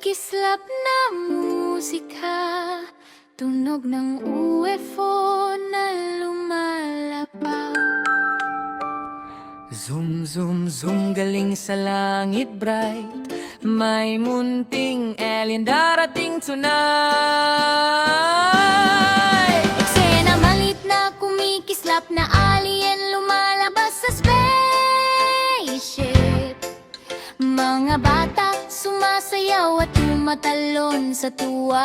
Kumikislap na musika Tunog ng UFO na lumalapaw Zoom, zoom, zoom, galing sa langit bright. May munting alien darating tonight. Eksena malit na kumikislap na alien lumalabas sa spaceship. Mga bata sumasayaw at tumatalon sa tuwa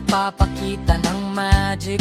nagpapakita ng magic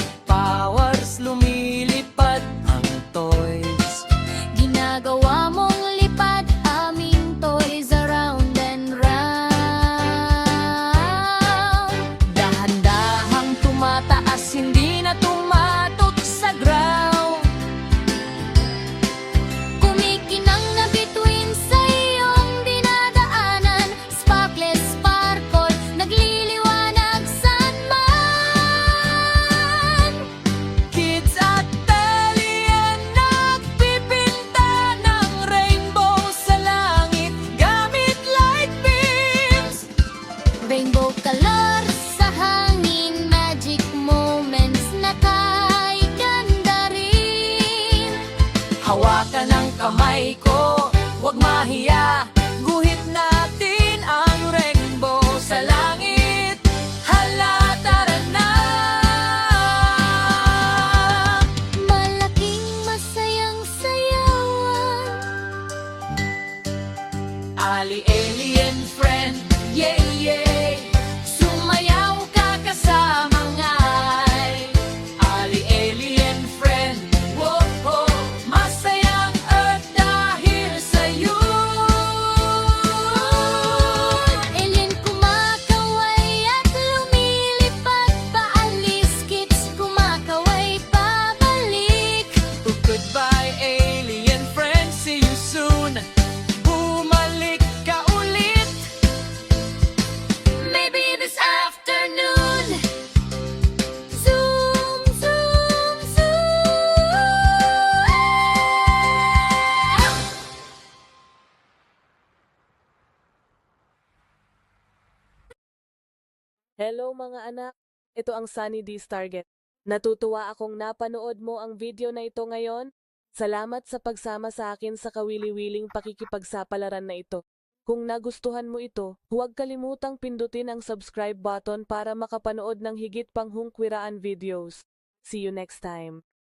kamay ko. Huwag mahiya Guhit natin ang rainbow sa langit. Hala, tara na. Malaking masayang sayawan. Ali alien friend. Yeah, yeah Hello mga anak, ito ang Sunny D's Target. Natutuwa akong napanood mo ang video na ito ngayon. Salamat sa pagsama sa akin sa kawili-wiling pakikipagsapalaran na ito. Kung nagustuhan mo ito, huwag kalimutang pindutin ang subscribe button para makapanood ng higit pang hungkwiraan videos. See you next time.